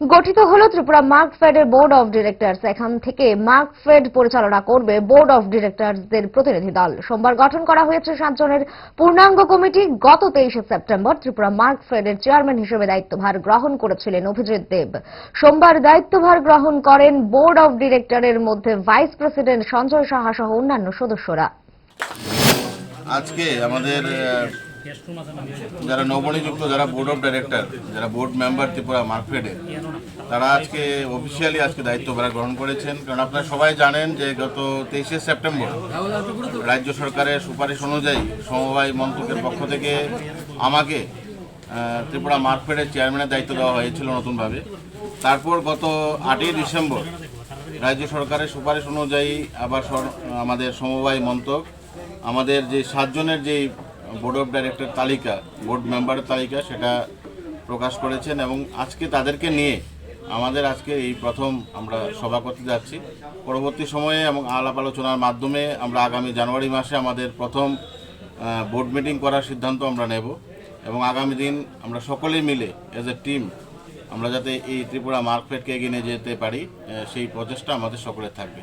গঠিত হলো ত্রিপুরা মার্কফেডের বোর্ড অফ ডিরেক্টরস। এখান থেকে মার্কফেড পরিচালনা করবে বোর্ড অফ ডিরেক্টরসদের প্রতিনিধি দল। সোমবার গঠন করা হয়েছে সাতজনের। পূর্ণাঙ্গ কমিটি গত তেইশে সেপ্টেম্বর ত্রিপুরা মার্কফেডের চেয়ারম্যান হিসেবে দায়িত্বভার গ্রহণ করেছিলেন অভিজিৎ দেব। সোমবার দায়িত্বভার গ্রহণ করেন বোর্ড অফ ডিরেক্টরের মধ্যে ভাইস প্রেসিডেন্ট সঞ্জয় সাহা সহ অন্যান্য সদস্যরা। আজকে আমাদের যারা নবনিযুক্ত যারা বোর্ড অফ ডাইরেক্টর যারা বোর্ড মেম্বার ত্রিপুরা মার্কফেডের তারা আজকে অফিসিয়ালি আজকে দায়িত্বভার গ্রহণ করেছেন। কারণ আপনারা সবাই জানেন যে গত তেইশে সেপ্টেম্বর রাজ্য সরকারের সুপারিশ অনুযায়ী সমবায় মন্ত্রকের পক্ষ থেকে আমাকে ত্রিপুরা মার্কফেডের চেয়ারম্যানের দায়িত্ব দেওয়া হয়েছিল নতুনভাবে। তারপর গত আটই ডিসেম্বর রাজ্য সরকারের সুপারিশ অনুযায়ী আবার আমাদের সমবায় মন্ত্রক, আমাদের যে সাতজনের যে বোর্ড অফ ডাইরেক্টর তালিকা বোর্ড মেম্বারের তালিকা সেটা প্রকাশ করেছেন এবং আজকে তাদেরকে নিয়ে আমাদের আজকে এই প্রথম আমরা সভা করতে যাচ্ছি। পরবর্তী সময়ে এবং আলাপ আলোচনার মাধ্যমে আমরা আগামী জানুয়ারি মাসে আমাদের প্রথম বোর্ড মিটিং করার সিদ্ধান্ত আমরা নেব এবং আগামী দিন আমরা সকলেই মিলে এজ এ টিম আমরা যাতে এই ত্রিপুরা মার্কফেটকে এগিয়ে নিয়ে যেতে পারি সেই প্রচেষ্টা আমাদের সকলের থাকবে।